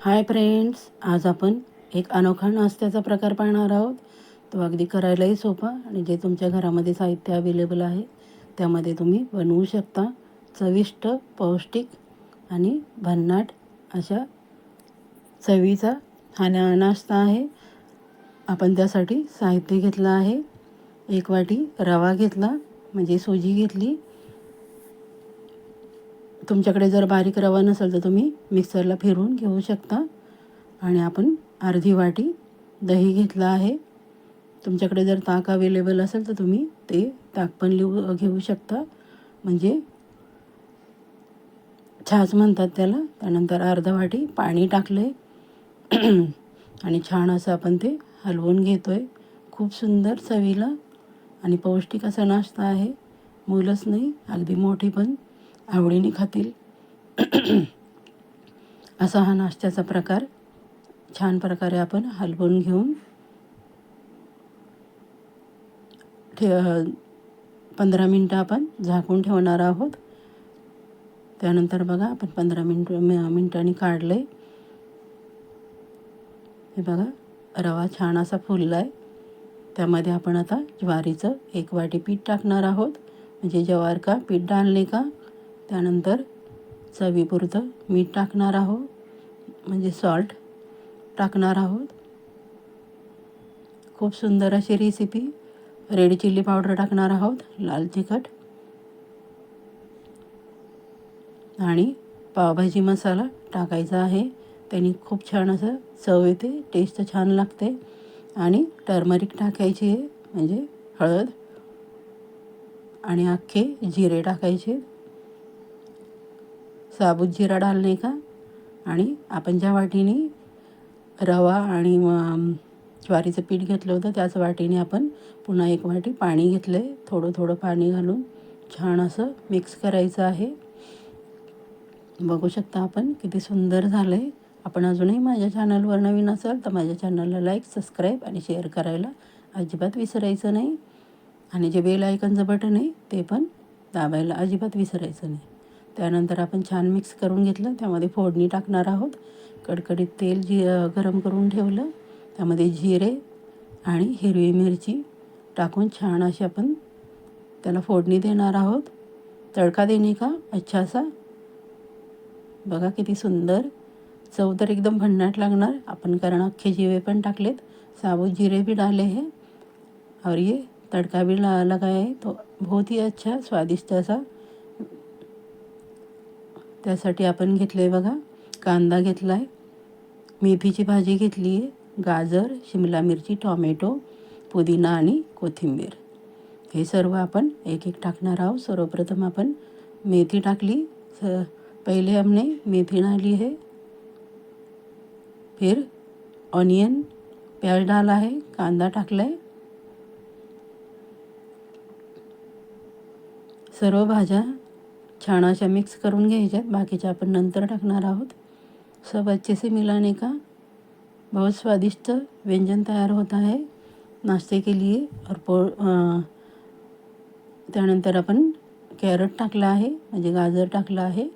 Hi friends आज आपण एक अनोखा नाश्त्याचा प्रकार पाहणार आहोत. तो अगदी करायलाही सोपा आणि जे तुमच्या घरामध्ये साहित्य अवेलेबल आहे त्यामध्ये तुम्ही बनवू शकता चविष्ट पौष्टिक आणि भन्नाट अशा चवीचा हा ना नाश्ता आहे. आपण त्यासाठी साहित्य घेतलं आहे. एक वाटी रवा घेतला म्हणजे सुजी घेतली. तुमच्याकडे जर बारीक रवा नसेल तर तुम्ही मिक्सरला फिरवून घेऊ शकता. आणि आपण अर्धी वाटी दही घेतलं आहे. तुमच्याकडे जर ताक अवेलेबल असेल तर तुम्ही ते ताक पण लिहू घेऊ शकता. म्हणजे छाच म्हणतात त्याला. त्यानंतर अर्धा वाटी पाणी टाकलं आहे आणि छान असं आपण ते हलवून घेतो आहे खूप सुंदर चवीला. आणि पौष्टिक असा नाश्ता आहे. मुलंच नाही अगदी मोठी पण. आवडीने खातील. असा हा नाश्त्याचा प्रकार. छान प्रकारे आपण हलवून घेऊन ठे पंधरा मिनटं आपण झाकून ठेवणार आहोत. त्यानंतर बघा आपण पंधरा मिनट मिनटांनी काढलं आहे हे बघा रवा छान असा फुलला आहे त्यामध्ये आपण आता ज्वारीचं एक वाटी पीठ टाकणार आहोत. म्हणजे जवार का पीठ डालणे का? त्यानंतर चवीपुरतं मीठ टाकणार आहोत म्हणजे सॉल्ट टाकणार आहोत. खूप सुंदर अशी रेसिपी रेड चिली पावडर टाकणार आहोत लाल तिखट. आणि पावभाजी मसाला टाकायचा आहे. त्यांनी खूप छान असं चव येते टेस्ट छान लागते. आणि टर्मरिक टाकायची आहे म्हणजे हळद. आणि अख्खे जिरे टाकायचे. साबूत जिरा डालणे का? आणि आपण ज्या वाटीने रवा आणि ज्वारीचं पीठ घेतलं होतं त्याच वाटीने आपण पुन्हा एक वाटी पाणी घेतलं आहे थोडं थोडं पाणी घालून छान असं मिक्स करायचं आहे. बघू शकता आपण किती सुंदर झालं आहे आपण अजूनही माझ्या चॅनलवर नवीन असाल तर माझ्या चॅनलला लाईक सबस्क्राईब आणि शेअर करायला अजिबात विसरायचं नाही. आणि जे बेल आयकनचं बटन आहे ते पण दाबायला अजिबात विसरायचं नाही. त्यानंतर आपण छान मिक्स करून घेतलं. त्यामध्ये फोडणी टाकणार आहोत. कडकडीत तेल जी गरम करून ठेवलं. त्यामध्ये जिरे आणि हिरवी मिरची टाकून छान अशी आपण त्याला फोडणी देणार आहोत. तडका देणे का? अच्छासा. बघा किती सुंदर. चव तर एकदम भन्नाट लागणार. आपण कारण अख्खे जिवे पण टाकलेत. साबुत जिरे भी डाले हैं. और ये तड़का भी लगाया है. तो बहुत ही अच्छा स्वादिष्ट असा त्यासाठी आपण घेतलं आहे बघा कांदा घेतला आहे मेथीची भाजी घेतली आहे गाजर शिमला मिरची टॉमॅटो पुदिना आणि कोथिंबीर. हे सर्व आपण एक एक टाकणार आहोत. सर्वप्रथम आपण मेथी टाकली. स पहिले हमने मेथी डाली है. फिर ऑनियन प्याज डाला है कांदा टाकला आहे सर्व भाज्या छान अशा मिक्स करून घ्यायच्या. बाकीच्या आपण नंतर टाकणार आहोत. सब अच्छे से मिलाने का? बहुत स्वादिष्ट व्यंजन तयार होता है नाश्ते के लिए और पो त्यानंतर आपण कॅरट टाकला आहे. म्हणजे गाजर टाकलं आहे.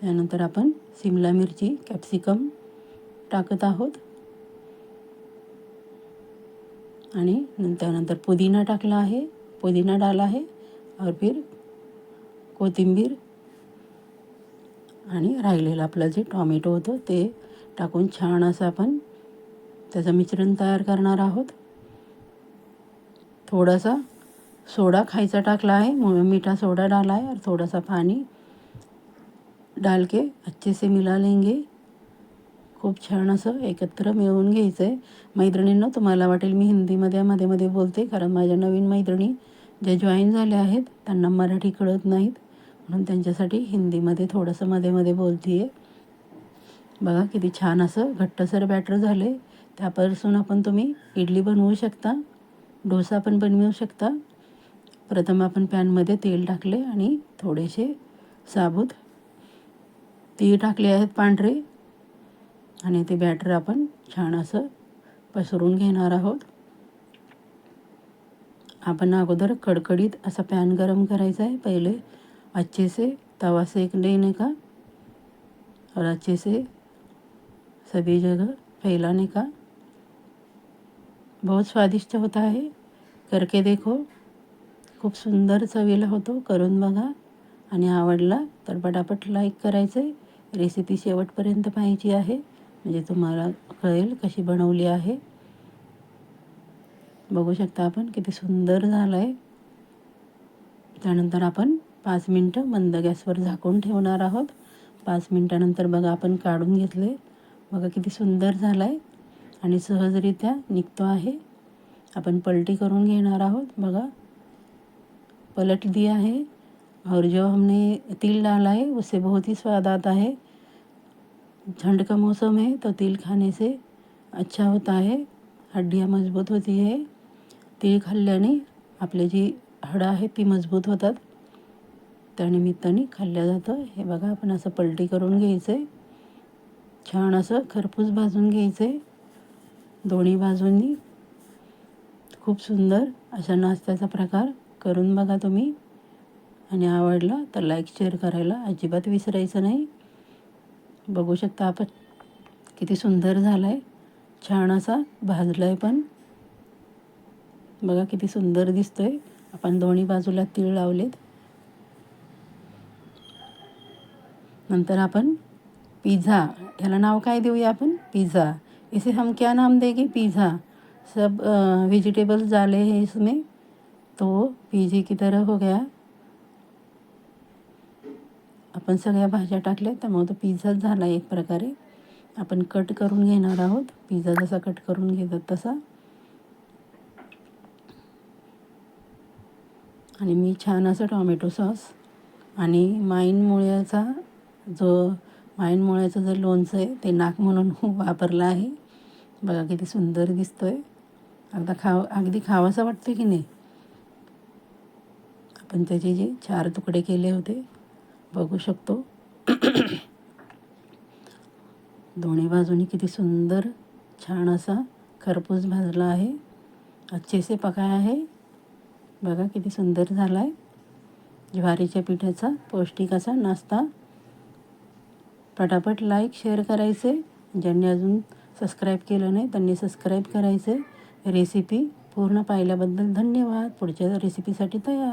त्यानंतर आपण सिमला मिरची कॅप्सिकम टाकत आहोत. आणि त्यानंतर पुदिना टाकला आहे. पुदिना डाला आहे. और फिर कोथिंबीर आणि राहिलेलं आपलं जे टॉमॅटो होतं ते टाकून छान असं आपण त्याचं मिश्रण तयार करणार आहोत. थोडासा सोडा खायचा टाकला आहे मीठा सोडा डाला है और थोड़ा सा पानी डाल के अच्छे से मिला लेंगे. खूप छान असं एकत्र मिळवून घ्यायचं आहे मैत्रिणींना तुम्हाला वाटेल मी हिंदीमध्ये मध्ये मध्ये बोलते कारण माझ्या नवीन मैत्रिणी ज्या जॉईन झाल्या आहेत त्यांना मराठी कळत नाहीत. म्हणून त्यांच्यासाठी हिंदीमध्ये थोडंसं मध्ये मध्ये बोलते आहे बघा किती छान असं घट्टसर बॅटर झाले. त्यापासून आपण तुम्ही इडली बनवू शकता डोसा पण बनवू शकता. प्रथम आपण पॅनमध्ये तेल टाकले आणि थोडेसे साबूत तीळ टाकले आहेत पांढरे. आणि ते बॅटर आपण छान असं पसरून घेणार आहोत. आपण अगोदर कडकडीत असा पॅन गरम करायचा आहे. पहिले अच्छे से तवा सेक लेने का और अच्छे से सभी जगह फैलाने का। बहुत स्वादिष्ट होता है। करके देखो खूप सुंदर चवीला होतो। करून बघा आणि आवडला तर पटापट लाईक करायचं. आहे रेसिपी शेवटपर्यंत पाहायची आहे. म्हणजे तुम्हाला कळेल कशी बनवली आहे. बघू शकता आपण किती सुंदर झालं आहे त्यानंतर आपण पाच मिनटं मंद गॅसवर झाकून ठेवणार आहोत. पाच मिनटानंतर बघा आपण काढून घेतले. बघा किती सुंदर झाला आहे आणि सहजरित्या निघतो आहे. आपण पलटी करून घेणार आहोत. बघा. पलट दिया आहे. और जो हमने तिल डाला है उससे बहुत ही स्वाद आता है. ठंड का मौसम है तो तिल खाने से अच्छा होता है. हड्डियाँ मजबूत होती है. तीळ खाल्ल्याने आपले जी हाडं आहेत ती मजबूत होतात. त्यानिमित्ताने खाल्लं जातं. हे बघा आपण असं पलटी करून घ्यायचं आहे छान असं खरपूस भाजून घ्यायचं आहे दोन्ही बाजूंनी. खूप सुंदर अशा नाश्त्याचा प्रकार करून बघा तुम्ही. आणि आवडला तर लाईक शेअर करायला अजिबात विसरायचं नाही. बघू शकता आपण किती सुंदर झाला आहे छान असा भाजला आहे पण. बघा किती सुंदर दिसतो आहे आपण दोन्ही बाजूला तीळ लावलेत. नंतर आपण पिझ्झा ह्याला नाव काय देऊया आपण? पिज़्ज़ा इसे हम क्या नाम देंगे? पिज़्ज़ा सब वेजिटेबल्स डाले हैं इसमें. तो पिज़्ज़े की तरह हो गया. आपण सगळ्या भाज्या टाकल्या त्यामुळे तो पिझ्झाच झाला एक प्रकारे. आपण कट करून घेणार आहोत. पिझ्झा जसा कट करून घेतात तसा. आणि मी छान असं टॉमॅटो सॉस आणि माईन मुळ्याचा जो माईन मुळ्याचं जे लोणचं आहे ते नाक म्हणून वापरलं आहे. बघा किती सुंदर दिसतो आहे अगदा खाव अगदी खावासा वाटतं की नाही? आपण त्याचे जे चार तुकडे केले होते बघू शकतो. दोन्ही बाजूनी किती सुंदर छान असा खरपूस भाजला आहे. अच्छे से आहे. बघा किती सुंदर झाला आहे ज्वारीच्या पिठाचा पौष्टिक असा नाश्ता. पटापट लाईक शेअर करायचे. ज्यांनी अजून सबस्क्राईब केलं नाही त्यांनी सबस्क्राईब करायचे. रेसिपी पूर्ण पाहिल्याबद्दल धन्यवाद. पुढच्या रेसिपीसाठी तयार